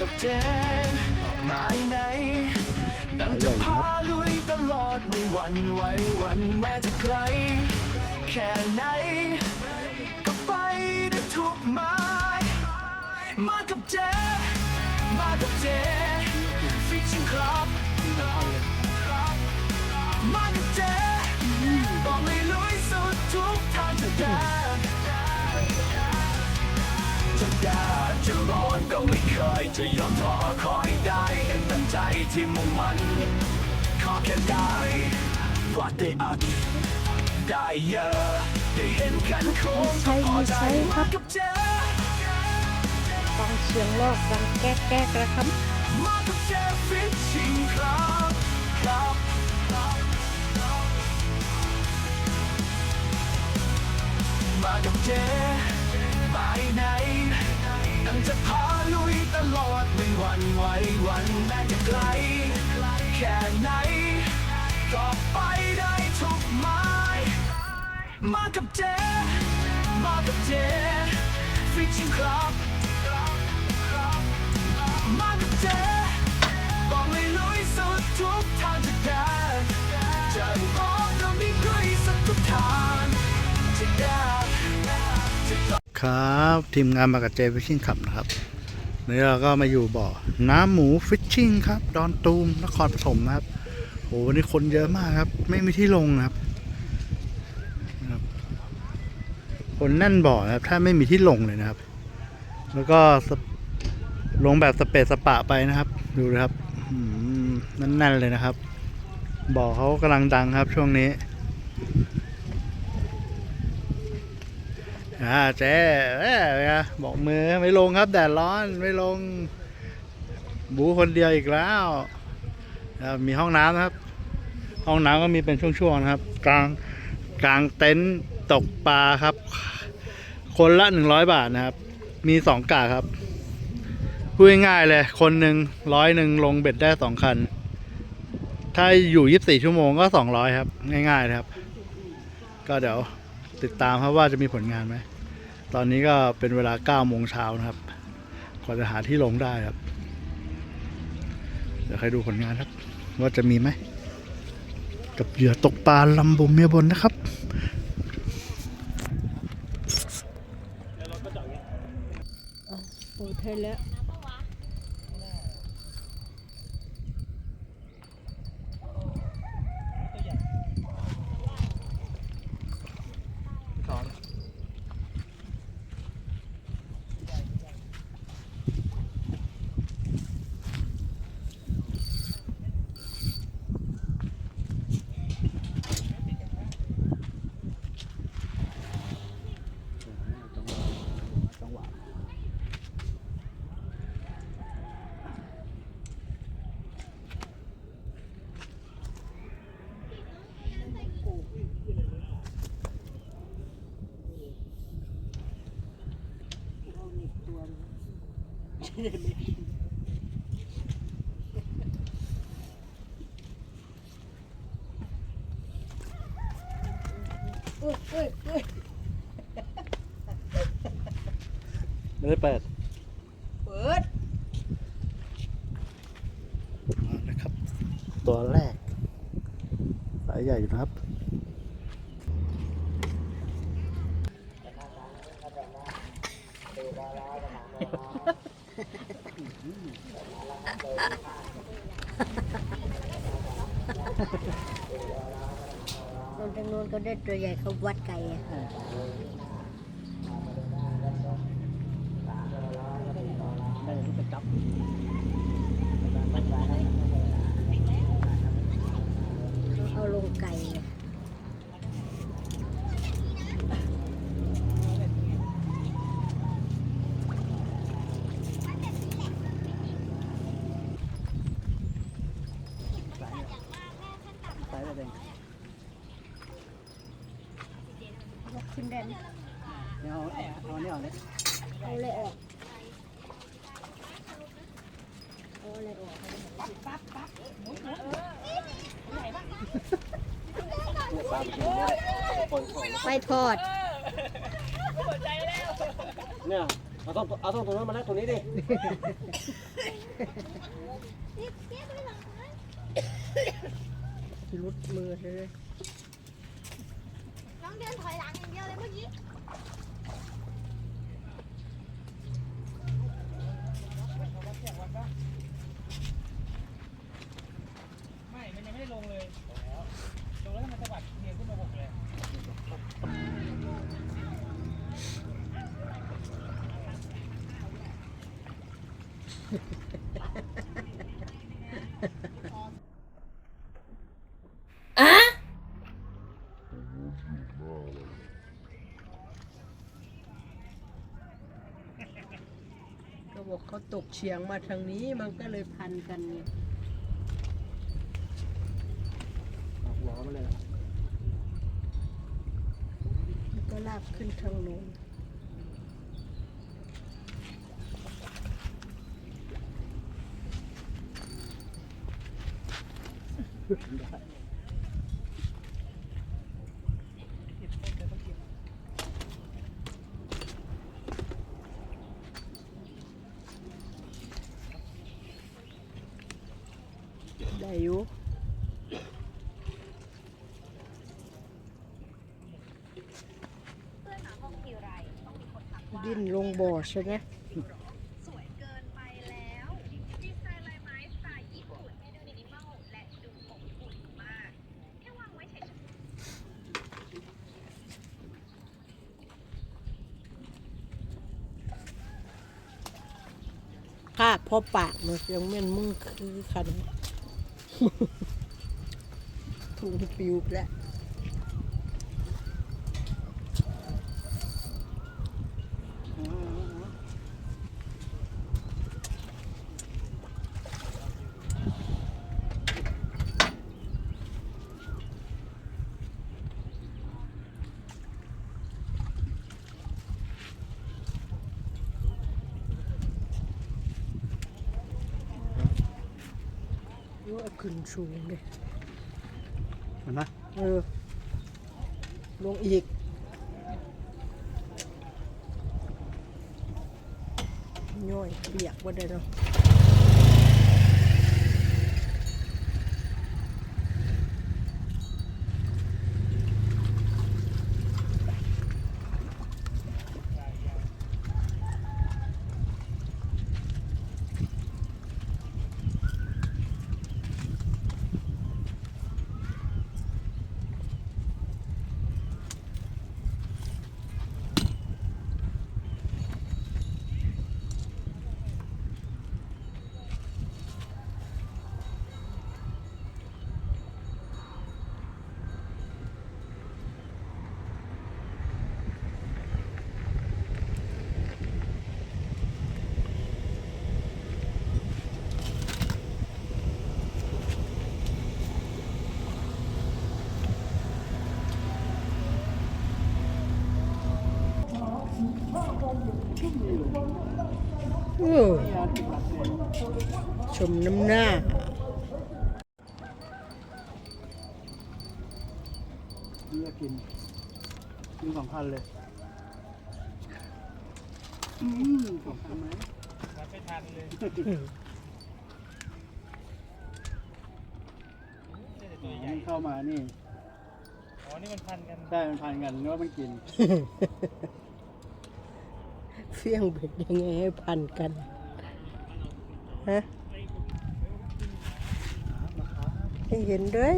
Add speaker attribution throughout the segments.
Speaker 1: กับเจนหมายไหนดังจะพาลุยตลอดไม่หวันไหววันแม้จะไกล แค่ไหน ก็ไปได้ทุกไมายมากับเจมากับเจฟิชชิ่งคลับ ดดจะร้อนก็ไม่เคยจะยอมท้อขอให้ได้ดังตั้งใจที่มุ่งมันขอแค่ได้ว่าได้อัดได้เยอะได้เห็นกันคง
Speaker 2: ใช้ไม่ใช้ครับ
Speaker 1: มากับเจ
Speaker 2: ฟังเสียงลอกดังแก๊กแก๊กแล้วครับ
Speaker 1: มากับเจฟิชชิ่งครับครับมากับเจไปไหนตั้ง จะพาลุยตลอดไม่หวันไหววันแม้จะไกล แค่ไหนก็ไปได้ทุกหมายมากับเจ มากับเจฟิชชิ่งครับ มากับเจ
Speaker 3: ครับทีมงานมากับเจฟิชชิ่งขับนะครับนี่เราก็มาอยู่บ่อ น้ำหมูฟิชชิ่งครับ ดอนตูมนครปฐมนะครับโหวันนี้คนเยอะมากครับ ไม่มีที่ลงนะครับ คนแน่นบ่อนะครับ ถ้าไม่มีที่ลงเลยนะครับ แล้วก็ลงแบบสเปซสปะไปนะครับ ดูนะครับอืมแน่นๆเลยนะครับบ่อเขากำลังดังครับช่วงนี้ อ่าเจ๊เอ้ยเป็นไงบอกมือไม่ลงครับแดดร้อนไม่ลง บูคนเดียวอีกแล้วมีห้องน้ำนะครับ ห้องน้ำก็มีเป็นช่วงๆนะครับ กลางกลางเต็นท์ตกปลาครับ คนละหนึ่งร้อยบาทนะครับ มีสองกะครับพูดง่ายๆเลย คนหนึ่งร้อยหนึ่งลงเบ็ดได้สองคัน ถ้าอยู่ยี่สิบสี่ชั่วโมงก็สองร้อยครับ ง่ายๆนะครับ ก็เดี๋ยวติดตามครับว่าจะมีผลงานไหม ตอนนี้ก็เป็นเวลา9โมงเช้านะครับกว่าจะหาที่ลงได้ครับ เดี๋ยวใครดูผลงานครับ ว่าจะมีไหม กับเหยื่อตกปลาลำบุมเมียบนนะครับ
Speaker 2: โอ้เทแล้ว
Speaker 3: ไม่ได้เปิด
Speaker 2: เปิด
Speaker 3: มานะครับ ตัวแรก สายใหญ่อยู่นะครับ
Speaker 2: ตรงทางโน้นก็ได้ตัวใหญ่เขาวัดไก่อะเขาเอาลงไก่อะ
Speaker 3: สายอะไร
Speaker 2: ยกขึ้นได้ไหม
Speaker 3: เอาเอาเนี่ยเอาเนี่ย
Speaker 2: เอาเลยออกเอาเลยออก ไปทอด
Speaker 3: เนี่ย
Speaker 4: เอาต้องเอาต้องตรงนั้นมานั่งตรงนี้ดิ
Speaker 2: รุดมือเลย
Speaker 5: น้องเดินถอยหลังอย่างเดียวเลยเมื่อกี้
Speaker 6: ไม่ มันยังไม่ได้ลงเลย ลงแล้วมันสะบัดเนียนขึ้นมาบกเลย
Speaker 2: ก็ บอกเขาตกเฉียงมาทางนี้มันก็เลยพันกันไง
Speaker 4: หัวมาเลย
Speaker 2: มันก็ลากขึ้นทางโน้นได้ ดิ้นลงบ่อใช่ไหม
Speaker 5: สวยเกินไปแล้วดีไซน์ลายไม้สไตล์ญี่ปุ่นที่ดูมินิมอลและดูอบอุ่นมากแค่วางไว้เฉย
Speaker 2: ภาพพอปากมันยังแม่นมึงคือขนาดถุงปิวไปแล้วรู้ว่าขึ้นสูงเลย
Speaker 3: เห็นไหม
Speaker 2: เออ ลงอีก ย่อยเปียกว่าได้เนาะเออ ชมน้ำหน้า
Speaker 3: นี่ก็กินกินสองพันเลย อืมสองพันไหม
Speaker 6: มันไม่ทันเลยได้แต่ตัวใหญ่
Speaker 3: มันเข้ามานี่
Speaker 6: อ๋อ นี่มันพันกัน
Speaker 3: ใช่ มันพันกันนึกว่ามันกิน
Speaker 2: เฟี้ยงเบ็ดยังไงให้พันกัน ฮะให้เห็นด้วย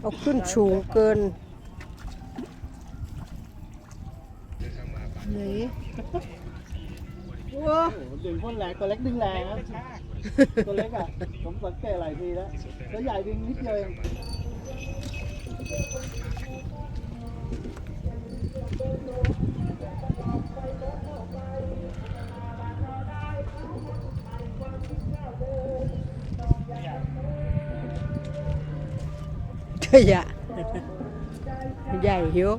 Speaker 2: เอาขึ้นสูงเกินไหนว้า
Speaker 3: โอ้โหดึงพ่นแรงตัวเล็กดึงแรงครับตัวเล็กอะ ผมสังเกตหลายทีแล้วตัวใหญ่ดึงนิดเดียวเอง
Speaker 2: ยะใหญ่หิว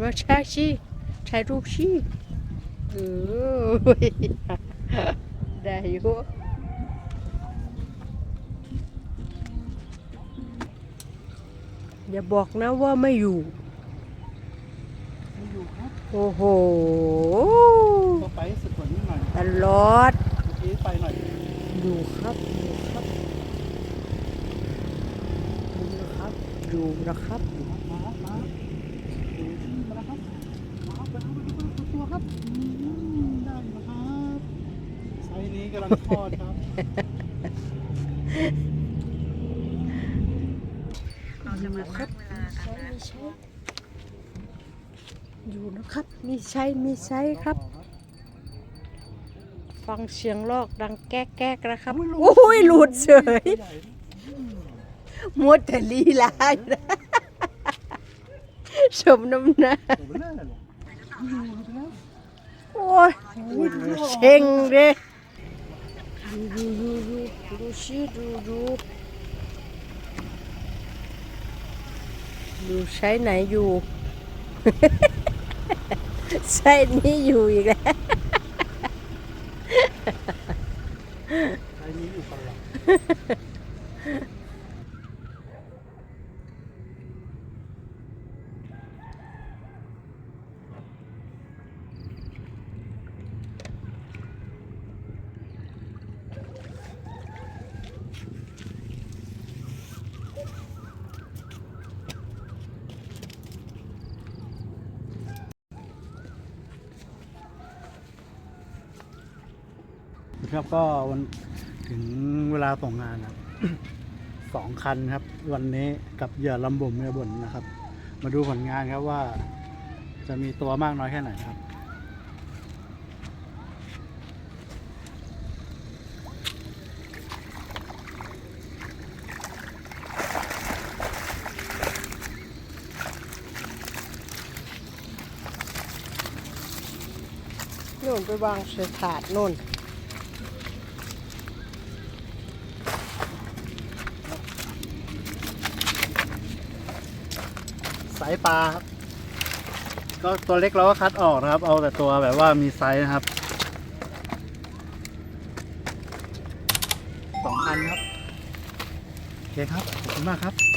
Speaker 2: มาแชร์ชีถ่ายรูปชี เออได้อยู่อย่าบอกนะว่าไม่อยู่
Speaker 3: ไม่อยู่ครับ
Speaker 2: โอ้โห
Speaker 3: ก็ไปสุดกว่านี้หน่อย
Speaker 2: ตลอด
Speaker 3: เมื่อกี้ไปหน่อย
Speaker 2: อยู่ครับ อยู่ครับอยู่นะครับอยู่นะครับ
Speaker 3: มาครับมาดูที่มาแล้วครับมาครับมาครับมาครับตัวครับอืมได้มาครับไซส์นี้กำลังทอดครับ
Speaker 5: เราจะมาตั้งเวลา กันนะ
Speaker 2: มีใช้อยู่นะครับ มีใช้มีใช้ครับ ฟังเสียงลอกดังแก๊กแก๊กนะครับ โอ้ยหลุดเฉยมัวแต่ลีลาอยู่นะสมน้ำหน้า
Speaker 3: ตัวเบลอเลยอยู่อยู่แล้ว
Speaker 2: โอ้ยเช็งเด้ดูดูดูดูดูชิดูดู ดูใช้ไหนอยู่ ใช้นี้อยู่อีกแล้ว
Speaker 3: ไซส์นี้อยู่ตลอด ครับก็วันถึงเวลาส่งงานนะสองคันครับ วันนี้กับเหยื่อลำบ่มเมียบ่นนะครับ มาดูผลงานครับว่าจะมีตัวมากน้อยแค่ไหนครับ
Speaker 2: โน่นไปวางใส่ถาดโน่นา
Speaker 3: ยปลาครับ ก็ตัวเล็กเราก็คัดออกนะครับ เอาแต่ตัวแบบว่ามีไซส์นะครับสองพันครับ โอเคครับ ขอบคุณมากครับ